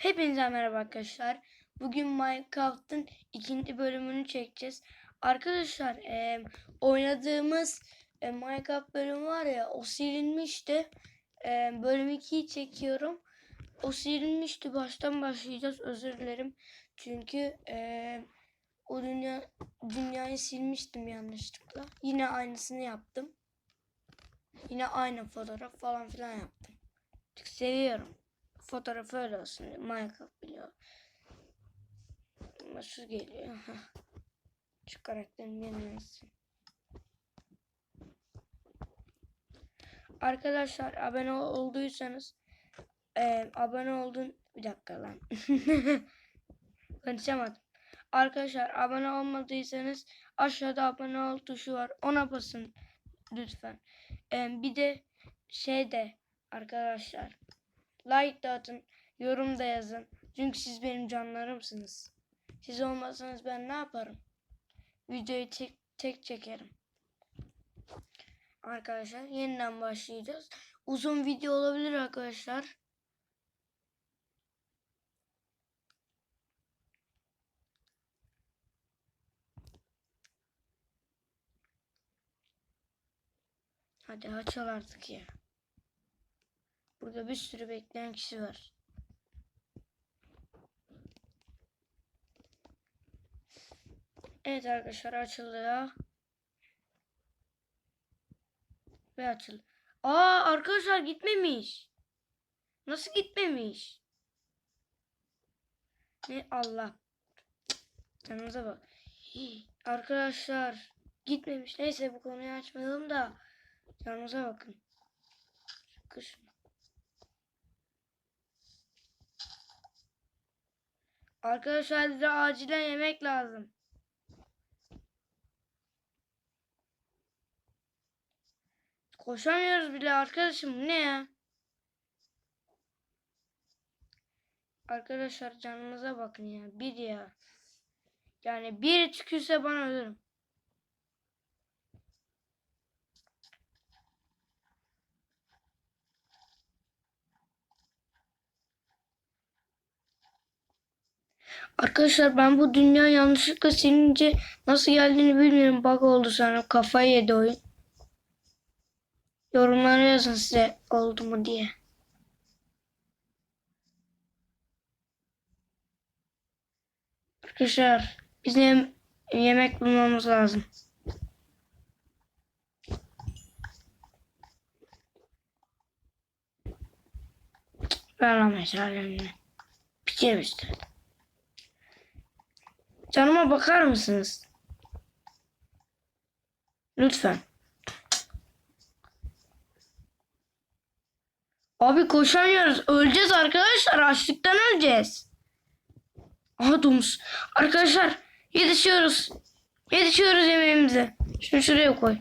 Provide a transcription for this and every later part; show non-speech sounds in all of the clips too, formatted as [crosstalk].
Hepinize merhaba arkadaşlar. Bugün Minecraft'ın ikinci bölümünü çekeceğiz. Arkadaşlar e, oynadığımız e, Minecraft bölümü var ya o silinmişti. E, bölüm 2'yi çekiyorum. O silinmişti. Baştan başlayacağız. Özür dilerim. Çünkü e, o dünya dünyayı silmiştim yanlışlıkla. Yine aynısını yaptım. Yine aynı fotoğraf falan filan yaptım. Çünkü seviyorum fotoğrafı öyle olsun. Minecraft biliyor. Şu geliyor. Şu karakterin yenilmesin. Arkadaşlar abone ol- olduysanız e, abone oldun bir dakika lan. [laughs] Konuşamadım. Arkadaşlar abone olmadıysanız aşağıda abone ol tuşu var. Ona basın lütfen. E, bir de şey de arkadaşlar Like da atın, yorum da yazın. Çünkü siz benim canlarımsınız. Siz olmasanız ben ne yaparım? Videoyu tek, tek çekerim. Arkadaşlar yeniden başlayacağız. Uzun video olabilir arkadaşlar. Hadi açıl artık ya. Burada bir sürü bekleyen kişi var. Evet arkadaşlar açıldı ya. Ve açıldı. Aa arkadaşlar gitmemiş. Nasıl gitmemiş? Ne Allah. Canınıza bak. Arkadaşlar gitmemiş. Neyse bu konuyu açmayalım da. Canınıza bakın. Kışın. Arkadaşlar bize acilen yemek lazım. Koşamıyoruz bile arkadaşım. Ne ya? Arkadaşlar canınıza bakın ya. Bir ya. Yani bir tükürse bana ölürüm. Arkadaşlar ben bu dünya yanlışlıkla silince nasıl geldiğini bilmiyorum. Bug oldu sanırım. Kafayı yedi oyun. Yorumlara yazın size oldu mu diye. Arkadaşlar bizim yemek bulmamız lazım. Ver lan meşalemi. Pişirmiş işte. Canıma bakar mısınız? Lütfen. Abi koşamıyoruz. Öleceğiz arkadaşlar. Açlıktan öleceğiz. Aha domuz. Arkadaşlar yetişiyoruz. Yetişiyoruz yemeğimize. Şunu şuraya koy.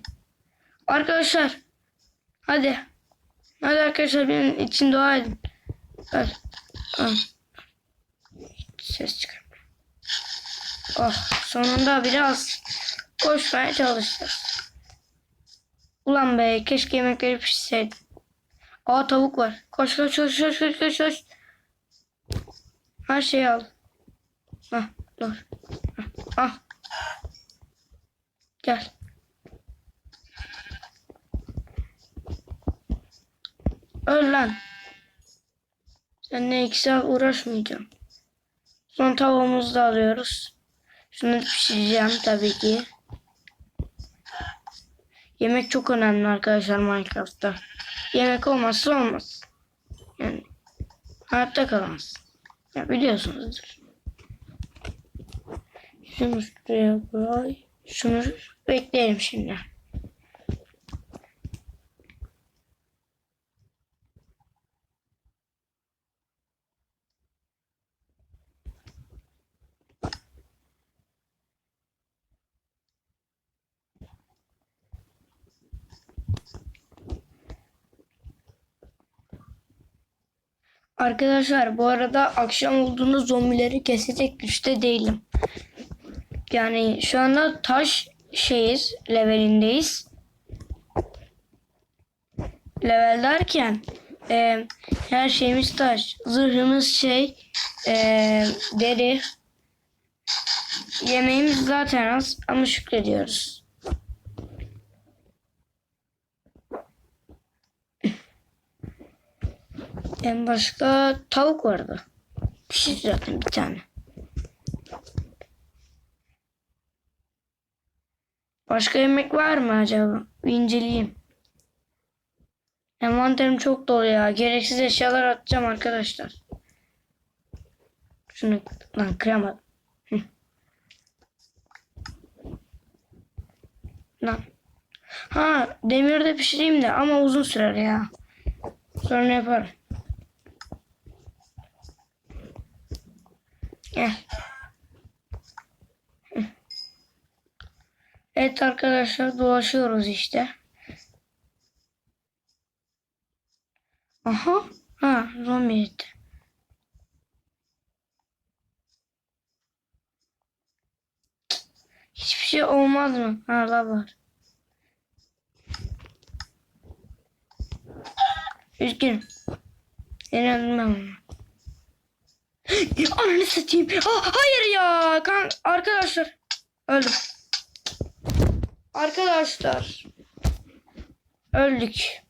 Arkadaşlar. Hadi. Hadi arkadaşlar benim için dua edin. Hadi. Ses çıkar. Oh sonunda biraz koşmaya çalıştık. Ulan be keşke yemekleri pişseydi. Aa tavuk var. Koş koş koş koş koş koş koş. Her şeyi al. Ah dur. Ah, ah. Gel. Öl lan. Seninle iki saat uğraşmayacağım. Son tavuğumuzu da alıyoruz. Şunu pişireceğim tabii ki. Yemek çok önemli arkadaşlar Minecraft'ta. Yemek olmazsa olmaz. Yani hayatta kalamaz. Ya biliyorsunuzdur. Şunu şuraya koy. Şunu bekleyelim şimdi. Arkadaşlar bu arada akşam olduğunda zombileri kesecek güçte değilim. Yani şu anda taş şeyiz, levelindeyiz. Level derken Ee, her şeyimiz taş. Zırhımız şey ee, deri. Yemeğimiz zaten az ama şükrediyoruz. En başka tavuk vardı. Pişir zaten bir tane. Başka yemek var mı acaba? Bir inceleyeyim. Envanterim çok dolu ya. Gereksiz eşyalar atacağım arkadaşlar. Şunu lan kıramadım. Lan. Ha demirde pişireyim de ama uzun sürer ya. Sonra yaparım. Gel. Hı. Evet arkadaşlar dolaşıyoruz işte. Aha. Ha zombi eti. Hiçbir şey olmaz mı? Ha la var. Üzgünüm. Yenildim ben onu. Ananı satayım. Ah, hayır ya. Kan arkadaşlar. Öldüm. Arkadaşlar. Öldük.